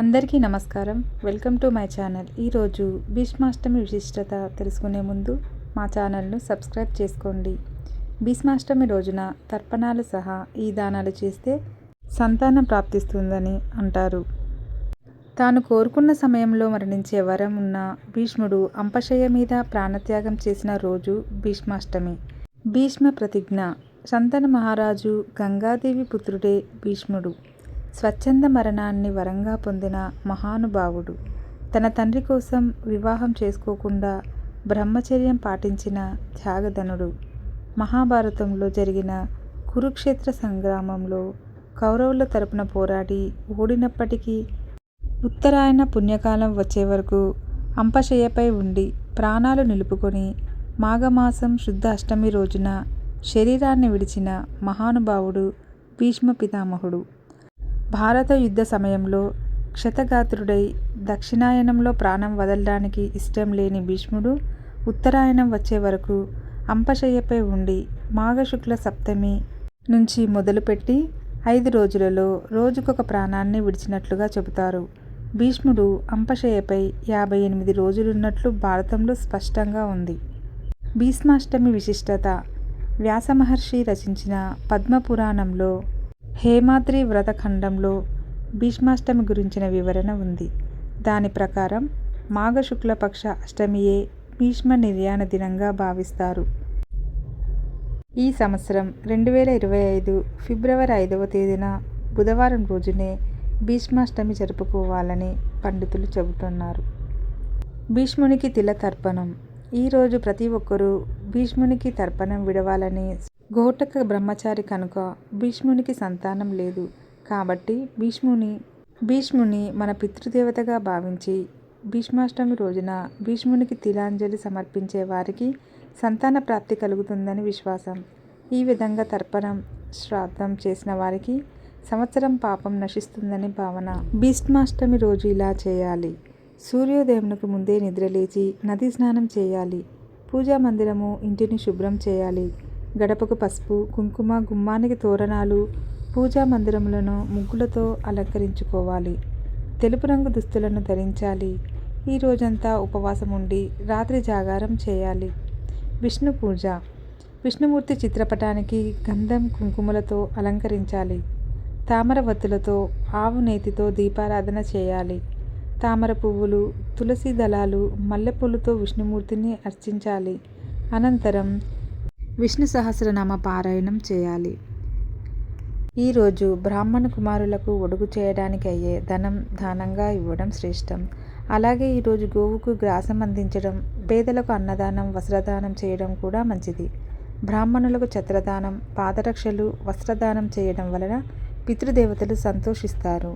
అందరికీ నమస్కారం. Welcome to my channel. ఈరోజు భీష్మాష్టమి విశిష్టత తెలుసుకునే ముందు మా ఛానల్ను సబ్స్క్రైబ్ చేసుకోండి. భీష్మాష్టమి రోజున తర్పణాలు సహా ఈ దానాలు చేస్తే సంతానం ప్రాప్తిస్తుందని అంటారు. తాను కోరుకున్న సమయంలో మరణించే వరం ఉన్న భీష్ముడు అంపశయ్య మీద ప్రాణత్యాగం చేసిన రోజు భీష్మాష్టమి. భీష్మ ప్రతిజ్ఞ. సంతన మహారాజు గంగాదేవి పుత్రుడే భీష్ముడు. స్వచ్ఛంద మరణాన్ని వరంగా పొందిన మహానుభావుడు. తన తండ్రి కోసం వివాహం చేసుకోకుండా బ్రహ్మచర్యం పాటించిన త్యాగధనుడు. మహాభారతంలో జరిగిన కురుక్షేత్ర సంగ్రామంలో కౌరవుల తరపున పోరాడి ఓడినప్పటికీ ఉత్తరాయణ పుణ్యకాలం వచ్చే వరకు అంపశయ్యపై ఉండి ప్రాణాలు నిలుపుకొని మాఘమాసం శుద్ధ అష్టమి రోజున శరీరాన్ని విడిచిన మహానుభావుడు భీష్మ పితామహుడు. భారత యుద్ధ సమయంలో క్షతగాత్రుడై దక్షిణాయనంలో ప్రాణం వదలడానికి ఇష్టం లేని భీష్ముడు ఉత్తరాయణం వచ్చే వరకు అంపశయ్యపై ఉండి మాఘశుక్ల సప్తమి నుంచి మొదలుపెట్టి ఐదు రోజులలో రోజుకొక ప్రాణాన్ని విడిచినట్లుగా చెబుతారు. భీష్ముడు అంపశయ్యపై యాభై ఎనిమిది రోజులున్నట్లు భారతంలో స్పష్టంగా ఉంది. భీష్మాష్టమి విశిష్టత వ్యాసమహర్షి రచించిన పద్మపురాణంలో హేమాద్రి వ్రతఖండంలో భీష్మాష్టమి గురించిన వివరణ ఉంది. దాని ప్రకారం మాఘశుక్లపక్ష అష్టమియే భీష్మ నిర్యాణ దినంగా భావిస్తారు. ఈ సంవత్సరం రెండు వేల ఇరవై ఐదు ఫిబ్రవరి ఐదవ తేదీన బుధవారం రోజునే భీష్మాష్టమి జరుపుకోవాలని పండితులు చెబుతున్నారు. భీష్మునికి తిల తర్పణం ఈరోజు ప్రతి ఒక్కరూ భీష్మునికి తర్పణం విడవాలని ఘోటక బ్రహ్మచారి కనుక భీష్మునికి సంతానం లేదు. కాబట్టి భీష్ముని భీష్ముని మన పితృదేవతగా భావించి భీష్మాష్టమి రోజున భీష్మునికి తిలాంజలి సమర్పించే వారికి సంతాన ప్రాప్తి కలుగుతుందని విశ్వాసం. ఈ విధంగా తర్పణం శ్రాద్ధం చేసిన వారికి సంవత్సరం పాపం నశిస్తుందని భావన. భీష్మాష్టమి రోజు ఇలా చేయాలి. సూర్యోదయంకు ముందే నిద్రలేచి నది స్నానం చేయాలి. పూజా మందిరము ఇంటిని శుభ్రం చేయాలి. గడపకు పసుపు కుంకుమ గుమ్మానికి తోరణాలు పూజా మందిరములను ముగ్గులతో అలంకరించుకోవాలి. తెలుపు రంగు దుస్తులను ధరించాలి. ఈ రోజంతా ఉపవాసం ఉండి రాత్రి జాగారం చేయాలి. విష్ణు పూజ. విష్ణుమూర్తి చిత్రపటానికి గంధం కుంకుమలతో అలంకరించాలి. తామరవత్తులతో ఆవు నేతితో దీపారాధన చేయాలి. తామర పువ్వులు తులసి దళాలు మల్లెపూలతో విష్ణుమూర్తిని అర్చించాలి. అనంతరం విష్ణు సహస్రనామ పారాయణం చేయాలి. ఈరోజు బ్రాహ్మణ కుమారులకు ఒడుగు చేయడానికి అయ్యే ధనం దానంగా ఇవ్వడం శ్రేష్టం. అలాగే ఈరోజు గోవుకు గ్రాసం అందించడం పేదలకు అన్నదానం వస్త్రదానం చేయడం కూడా మంచిది. బ్రాహ్మణులకు ఛత్రదానం పాదరక్షలు వస్త్రదానం చేయడం వలన పితృదేవతలు సంతోషిస్తారు.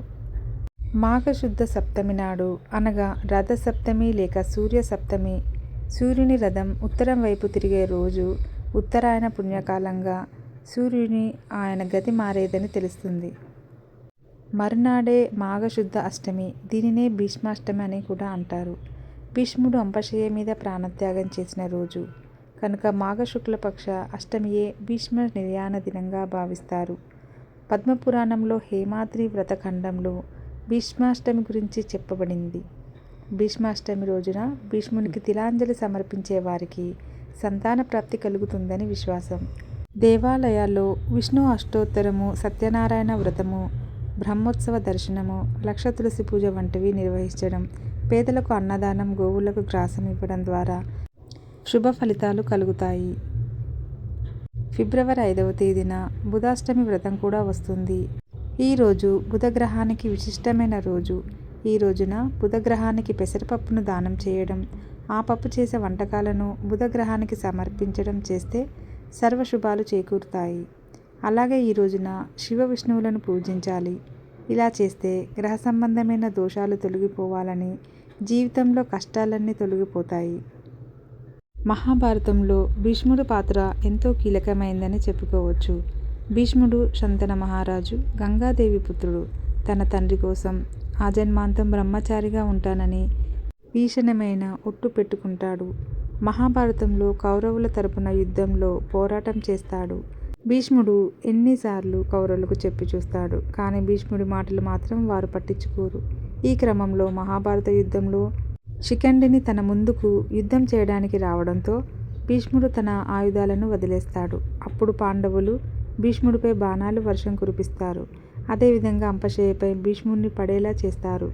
మాఘశుద్ధ సప్తమి నాడు అనగా రథ సప్తమి లేక సూర్య సప్తమి సూర్యుని రథం ఉత్తరం వైపు తిరిగే రోజు ఉత్తరాయణ పుణ్యకాలంగా సూర్యుని ఆయన గతి మారేదని తెలుస్తుంది. మరునాడే మాఘశుద్ధ అష్టమి దీనినే భీష్మాష్టమి అని కూడా అంటారు. భీష్ముడు అంపశయ్య మీద ప్రాణత్యాగం చేసిన రోజు. కనుక మాఘశుక్లపక్ష అష్టమియే భీష్మ నిర్యాణ దినంగా భావిస్తారు. పద్మపురాణంలో హేమాద్రి వ్రతఖండంలో భీష్మాష్టమి గురించి చెప్పబడింది. భీష్మాష్టమి రోజున భీష్మునికి తిలాంజలి సమర్పించే వారికి సంతాన ప్రాప్తి కలుగుతుందని విశ్వాసం. దేవాలయాల్లో విష్ణు అష్టోత్తరము సత్యనారాయణ వ్రతము బ్రహ్మోత్సవ దర్శనము లక్ష తులసి పూజ వంటివి నిర్వహించడం పేదలకు అన్నదానం గోవులకు గ్రాసం ఇవ్వడం ద్వారా శుభ ఫలితాలు కలుగుతాయి. ఫిబ్రవరి ఐదవ తేదీన బుధాష్టమి వ్రతం కూడా వస్తుంది. ఈరోజు బుధగ్రహానికి విశిష్టమైన రోజు. ఈ రోజున బుధగ్రహానికి పెసరపప్పును దానం చేయడం ఆ పప్పు చేసే వంటకాలను బుధగ్రహానికి సమర్పించడం చేస్తే సర్వశుభాలు చేకూరుతాయి. అలాగే ఈ రోజున శివ విష్ణువులను పూజించాలి. ఇలా చేస్తే గ్రహ సంబంధమైన దోషాలు తొలగిపోవాలని జీవితంలో కష్టాలన్నీ తొలగిపోతాయి. మహాభారతంలో భీష్ముడు పాత్ర ఎంతో కీలకమైందని చెప్పుకోవచ్చు. భీష్ముడు శంతన మహారాజు గంగాదేవి పుత్రుడు తన తండ్రి కోసం ఆ జన్మాంతం బ్రహ్మచారిగా ఉంటానని భీషణమైన ఒట్టు పెట్టుకుంటాడు. మహాభారతంలో కౌరవుల తరపున యుద్ధంలో పోరాటం చేస్తాడు. భీష్ముడు ఎన్నిసార్లు కౌరవులకు చెప్పి చూస్తాడు. కానీ భీష్ముడి మాటలు మాత్రం వారు పట్టించుకోరు. ఈ క్రమంలో మహాభారత యుద్ధంలో శిఖండిని తన ముందుకు యుద్ధం చేయడానికి రావడంతో భీష్ముడు తన ఆయుధాలను వదిలేస్తాడు. అప్పుడు పాండవులు భీష్ముడిపై బాణాలు వర్షం కురిపిస్తారు. అదేవిధంగా అంపశయ్యపై భీష్ముడిని పడేలా చేస్తారు.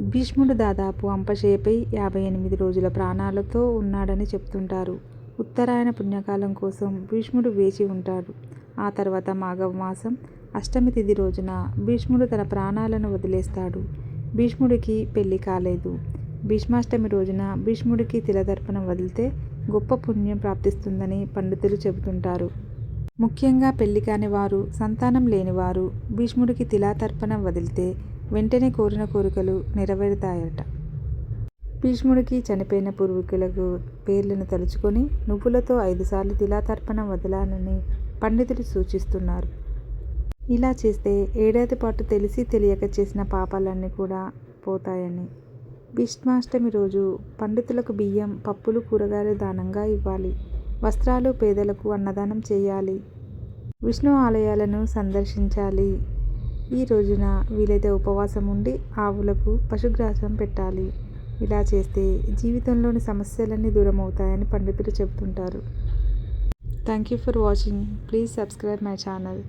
భీష్ముడు దాదాపు అంపశయ్యపై యాభై ఎనిమిది రోజుల ప్రాణాలతో ఉన్నాడని చెప్తుంటారు. ఉత్తరాయణ పుణ్యకాలం కోసం భీష్ముడు వేచి ఉంటాడు. ఆ తర్వాత మాఘవ మాసం అష్టమి తిథి రోజున భీష్ముడు తన ప్రాణాలను వదిలేస్తాడు. భీష్ముడికి పెళ్ళి కాలేదు. భీష్మాష్టమి రోజున భీష్ముడికి తిలదర్పణం వదిలితే గొప్ప పుణ్యం ప్రాప్తిస్తుందని పండితులు చెబుతుంటారు. ముఖ్యంగా పెళ్ళి కాని వారు సంతానం లేనివారు భీష్ముడికి తిలాతర్పణం వదిలితే వెంటనే కోరిన కోరికలు నెరవేరుతాయట. భీష్ముడికి చనిపోయిన పూర్వీకులకు పేర్లను తలుచుకొని నువ్వులతో ఐదుసార్లు తిలాతర్పణం వదలాలని పండితులు సూచిస్తున్నారు. ఇలా చేస్తే ఏడాది పాటు తెలిసి తెలియక చేసిన పాపాలన్నీ కూడా పోతాయని. భీష్మాష్టమి రోజు పండితులకు బియ్యం పప్పులు కూరగాయలు దానంగా ఇవ్వాలి. వస్త్రాలు పేదలకు అన్నదానం చేయాలి. విష్ణు ఆలయాలను సందర్శించాలి. ఈ రోజున వీలైతే ఉపవాసం ఉండి ఆవులకు పశుగ్రాసం పెట్టాలి. ఇలా చేస్తే జీవితంలోని సమస్యలన్నీ దూరం అవుతాయని పండితులు చెబుతుంటారు. Thank you for watching. Please subscribe my channel.